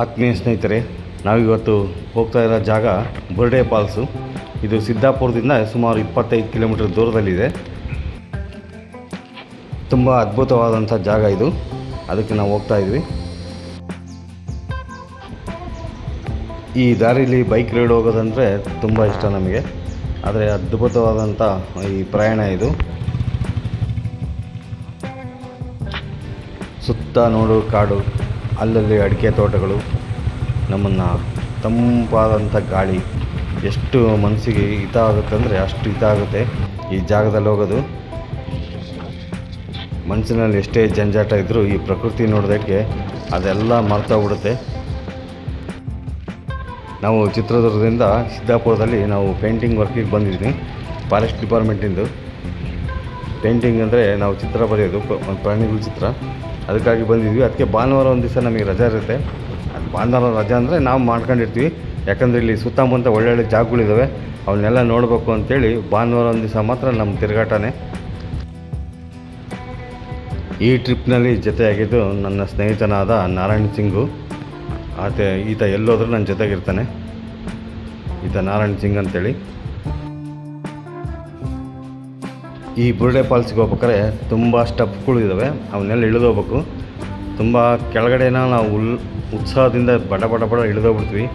ಆತ್ಮೀಯ ಸ್ನೇಹಿತರೆ, ನಾವಿವತ್ತು ಹೋಗ್ತಾ ಇರೋ ಜಾಗ ಬುರ್ಡೆ ಫಾಲ್ಸು. ಇದು ಸಿದ್ದಾಪುರದಿಂದ ಸುಮಾರು ಇಪ್ಪತ್ತೈದು ಕಿಲೋಮೀಟರ್ ದೂರದಲ್ಲಿದೆ. ತುಂಬ ಅದ್ಭುತವಾದಂಥ ಜಾಗ ಇದು. ಅದಕ್ಕೆ ನಾವು ಹೋಗ್ತಾ ಇದ್ವಿ. ಈ ದಾರಿಲಿ ಬೈಕ್ ರೈಡ್ ಹೋಗೋದಂದರೆ ತುಂಬ ಇಷ್ಟ ನಮಗೆ. ಆದರೆ ಅದ್ಭುತವಾದಂಥ ಈ ಪ್ರಯಾಣ ಇದು. ಸುತ್ತ ನೋಡು ಕಾಡು. ಅಲ್ಲಲ್ಲಿ ಅಡಿಕೆ ತೋಟಗಳು, ನಮ್ಮನ್ನು ತಂಪಾದಂಥ ಗಾಳಿ ಎಷ್ಟು ಮನಸ್ಸಿಗೆ ಹಿತ ಆಗುತ್ತೆ ಅಂದರೆ ಅಷ್ಟು ಹಿತ ಆಗುತ್ತೆ ಈ ಜಾಗದಲ್ಲಿ ಹೋಗೋದು, ಮನಸ್ಸಿನಲ್ಲಿ ಎಷ್ಟೇ ಜಂಜಾಟ ಇದ್ದರೂ ಈ ಪ್ರಕೃತಿ ನೋಡೋದಕ್ಕೆ ಅದೆಲ್ಲ ಮರ್ತೋಗ್ಬಿಡುತ್ತೆ ನಾವು ಚಿತ್ರದುರ್ಗದಿಂದ ಸಿದ್ದಾಪುರದಲ್ಲಿ ನಾವು ಪೇಂಟಿಂಗ್ ವರ್ಕಿಗೆ ಬಂದಿದ್ದೀನಿ ಫಾರೆಸ್ಟ್ ಡಿಪಾರ್ಟ್ಮೆಂಟಿಂದು. ಪೇಂಟಿಂಗ್ ಅಂದರೆ ನಾವು ಚಿತ್ರ ಬರೆಯೋದು ಪ್ರಾಣಿಗಳ ಚಿತ್ರ. ಅದಕ್ಕಾಗಿ ಬಂದಿದ್ವಿ. ಅದಕ್ಕೆ ಭಾನುವಾರ ಒಂದು ದಿವಸ ನಮಗೆ ರಜೆ ಇರುತ್ತೆ. ಅದು ಭಾನುವಾರ ರಜೆ ಅಂದರೆ ನಾವು ಮಾಡ್ಕೊಂಡಿರ್ತೀವಿ. ಯಾಕಂದರೆ ಇಲ್ಲಿ ಸುತ್ತಮುತ್ತ ಒಳ್ಳೊಳ್ಳೆ ಜಾಗಗಳಿದ್ದಾವೆ ಅವನ್ನೆಲ್ಲ ನೋಡಬೇಕು ಅಂತೇಳಿ ಭಾನುವಾರ ಒಂದು ದಿವಸ ಮಾತ್ರ ನಮ್ಮ ತಿರುಗಾಟನೇ. ಈ ಟ್ರಿಪ್ನಲ್ಲಿ ಜೊತೆಯಾಗಿದ್ದು ನನ್ನ ಸ್ನೇಹಿತನಾದ ನಾರಾಯಣ್ ಸಿಂಗು. ಆತ, ಈತ ಎಲ್ಲೋದ್ರೂ ನನ್ನ ಜೊತೆಗಿರ್ತಾನೆ. ಈತ ನಾರಾಯಣ್ ಸಿಂಗ್ ಅಂತೇಳಿ. ಈ ಬುರುಡೆ ಫಾಲ್ಸ್ಗೆ ಹೋಗ್ಬೇಕಾದ್ರೆ ತುಂಬ ಸ್ಟೆಪ್ಗಳು ಇದ್ದಾವೆ ಅವನ್ನೆಲ್ಲ ಇಳಿದೋಗ್ಬೇಕು. ತುಂಬ ಕೆಳಗಡೆನ ನಾವು ಉಲ್, ಉತ್ಸಾಹದಿಂದ ಬಡ ಬಡ ಬಡ ಇಳಿದೋಗ್ಬಿಡ್ತೀವಿ.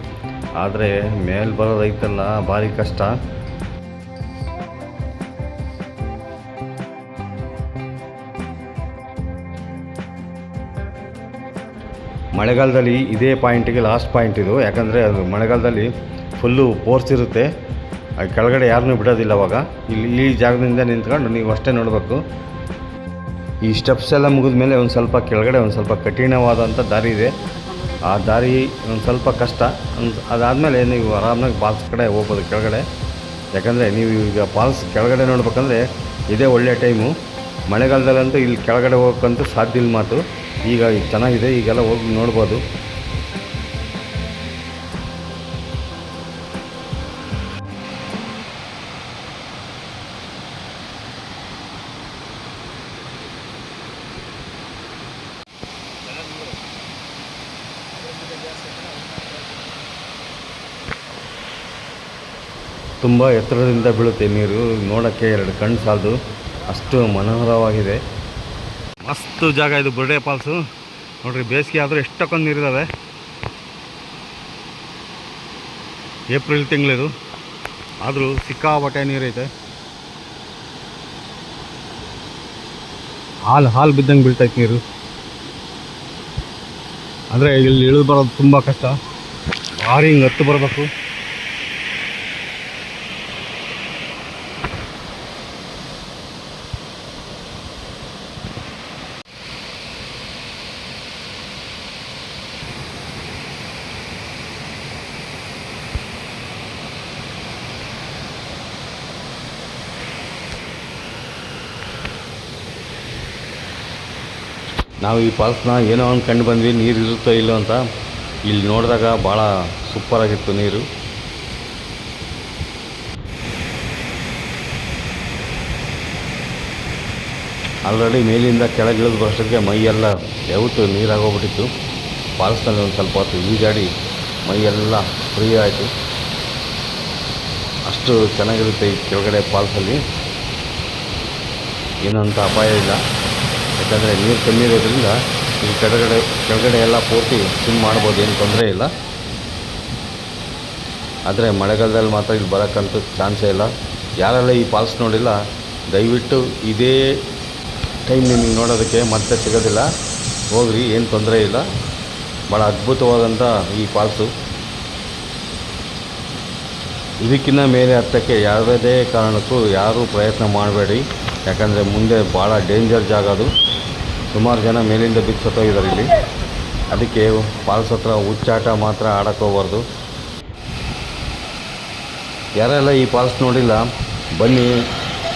ಆದರೆ ಮೇಲೆ ಬರೋದೈತಲ್ಲ ಭಾರಿ ಕಷ್ಟ. ಮಳೆಗಾಲದಲ್ಲಿ ಇದೇ ಪಾಯಿಂಟಿಗೆ ಲಾಸ್ಟ್ ಪಾಯಿಂಟ್ ಇದು. ಯಾಕಂದರೆ ಅದು ಮಳೆಗಾಲದಲ್ಲಿ ಫುಲ್ಲು ಫೋರ್ಸ್ ಇರುತ್ತೆ. ಅದು ಕೆಳಗಡೆ ಯಾರನ್ನೂ ಬಿಡೋದಿಲ್ಲ ಅವಾಗ ಇಲ್ಲಿ ಈ ಜಾಗದಿಂದ ನಿಂತ್ಕೊಂಡು ನೀವು ಅಷ್ಟೇ ನೋಡಬೇಕು. ಈ ಸ್ಟೆಪ್ಸ್ ಎಲ್ಲ ಮುಗಿದ ಮೇಲೆ ಒಂದು ಸ್ವಲ್ಪ ಕೆಳಗಡೆ ಒಂದು ಸ್ವಲ್ಪ ಕಠಿಣವಾದಂಥ ದಾರಿ ಇದೆ. ಆ ದಾರಿ ಒಂದು ಸ್ವಲ್ಪ ಕಷ್ಟ. ಒಂದು ಅದಾದಮೇಲೆ ನೀವು ಆರಾಮಾಗಿ ಪಾಲ್ಸ್ ಕಡೆ ಹೋಗ್ಬೋದು ಕೆಳಗಡೆ. ಯಾಕಂದರೆ ನೀವು ಈಗ ಫಾಲ್ಸ್ ಕೆಳಗಡೆ ನೋಡ್ಬೇಕಂದ್ರೆ ಇದೇ ಒಳ್ಳೆಯ ಟೈಮು ಮಳೆಗಾಲದಲ್ಲಂತೂ ಇಲ್ಲಿ ಕೆಳಗಡೆ ಹೋಗೋಕ್ಕಂತೂ ಸಾಧ್ಯ ಇಲ್ಲ ಮಾತು. ಈಗ ಚೆನ್ನಾಗಿದೆ, ಈಗೆಲ್ಲ ಹೋಗಿ ನೋಡ್ಬೋದು. ತುಂಬ ಎತ್ತರದಿಂದ ಬೀಳುತ್ತೆ ನೀರು. ನೋಡೋಕ್ಕೆ ಎರಡು ಕಣ್ಣು ಸಾಲದು. ಅಷ್ಟು ಮನೋಹರವಾಗಿದೆ. ಮಸ್ತ್ ಜಾಗ ಇದು ಬರ್ಡೇ ಫಾಲ್ಸು. ನೋಡ್ರಿ, ಬೇಸಿಗೆ ಆದರೂ ಎಷ್ಟಕ್ಕೊಂದು ನೀರಿದ್ದಾವೆ ಏಪ್ರಿಲ್ ತಿಂಗಳಿದು. ಆದರೂ ಸಿಕ್ಕಾಪಟ್ಟೆ ನೀರೈತೆ. ಹಾಲು ಹಾಲು ಬಿದ್ದಂಗೆ ಬೀಳ್ತೈತೆ ನೀರು. ಅಂದರೆ ಇಲ್ಲಿ ಇಳಿದು ಬರೋದು ತುಂಬ ಕಷ್ಟ. ಭಾರಿ ಹಿಂಗೆ ಹತ್ತು ಬರಬೇಕು. ನಾವು ಈ ಪಾಲ್ಸ್ನ ಏನೋ ಕಂಡು ಬಂದ್ವಿ, ನೀರು ಇರುತ್ತೋ ಇಲ್ಲೋ ಅಂತ. ಇಲ್ಲಿ ನೋಡಿದಾಗ ಭಾಳ ಸೂಪರಾಗಿತ್ತು ನೀರು. ಆಲ್ರೆಡಿ ಮೇಲಿಂದ ಕೆಳಗಿಳಿದು ಬರೋಷ್ಟಕ್ಕೆ ಮೈಯೆಲ್ಲ ಯಾವತ್ತು ನೀರಾಗೋಗ್ಬಿಟ್ಟಿತ್ತು. ಫಾಲ್ಸ್ನಲ್ಲಿ ಒಂದು ಸ್ವಲ್ಪ ಹೊತ್ತು ಈಜಾಡಿ ಮೈಯೆಲ್ಲ ಫ್ರೀ ಆಯಿತು. ಅಷ್ಟು ಚೆನ್ನಾಗಿರುತ್ತೆ ಈ ಕೆಳಗಡೆ ಫಾಲ್ಸಲ್ಲಿ ಏನಂತ ಅಪಾಯ ಇಲ್ಲ. ಯಾಕಂದರೆ ನೀರು ಕಮ್ಮಿ ಇರೋದ್ರಿಂದ ಈ ಕೆಳಗಡೆ ಕೆಳಗಡೆ ಎಲ್ಲ ಪೂರ್ತಿ ಸ್ವಿಮ್ ಮಾಡ್ಬೋದು, ಏನು ತೊಂದರೆ ಇಲ್ಲ. ಆದರೆ ಮಳೆಗಾಲದಲ್ಲಿ ಮಾತ್ರ ಇಲ್ಲಿ ಬರೋಕ್ಕಂತೂ ಚಾನ್ಸೇ ಇಲ್ಲ. ಯಾರೆಲ್ಲ ಈ ಫಾಲ್ಸ್ ನೋಡಿಲ್ಲ, ದಯವಿಟ್ಟು ಇದೇ ಟೈಮ್ ನಿಮಗೆ ನೋಡೋದಕ್ಕೆ ಮತ್ತೆ ಸಿಗೋದಿಲ್ಲ. ಹೋಗ್ರಿ, ಏನು ತೊಂದರೆ ಇಲ್ಲ. ಭಾಳ ಅದ್ಭುತವಾದಂಥ ಈ ಫಾಲ್ಸು ಇದಕ್ಕಿಂತ ಮೇಲೆ ಹತ್ತಕ್ಕೆ ಯಾವುದೇ ಕಾರಣಕ್ಕೂ ಯಾರೂ ಪ್ರಯತ್ನ ಮಾಡಬೇಡಿ. ಯಾಕಂದರೆ ಮುಂದೆ ಭಾಳ ಡೇಂಜರ್ ಜಾಗ ಅದು. ಸುಮಾರು ಜನ ಮೇಲಿಂದ ಬಿದ್ದು ಸತ್ತೋಗಿದ್ದಾರೆ ಇಲ್ಲಿ. ಅದಕ್ಕೆ ಫಾಲ್ಸ್ ಹತ್ರ ಹುಚ್ಚಾಟ ಮಾತ್ರ ಆಡಕ್ಕೆ ಹೋಗ್ಬಾರ್ದು. ಯಾರೆಲ್ಲ ಈ ಫಾಲ್ಸ್ ನೋಡಿಲ್ಲ, ಬನ್ನಿ,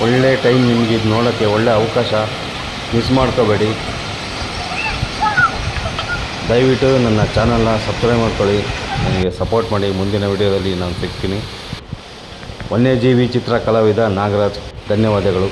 ಒಳ್ಳೆ ಟೈಮ್ ನಿಮಗೆ ಇದು ನೋಡೋಕ್ಕೆ ಒಳ್ಳೆ ಅವಕಾಶ ಮಿಸ್ ಮಾಡ್ಕೋಬೇಡಿ. ದಯವಿಟ್ಟು ನನ್ನ ಚಾನಲ್ನ ಸಬ್ಸ್ಕ್ರೈಬ್ ಮಾಡ್ಕೊಳ್ಳಿ. ನನಗೆ ಸಪೋರ್ಟ್ ಮಾಡಿ. ಮುಂದಿನ ವಿಡಿಯೋದಲ್ಲಿ ನಾನು ಸಿಗ್ತೀನಿ. ವನ್ಯಜೀವಿ ಚಿತ್ರ ಕಲಾವಿದ ನಾಗರಾಜ್, ಧನ್ಯವಾದಗಳು.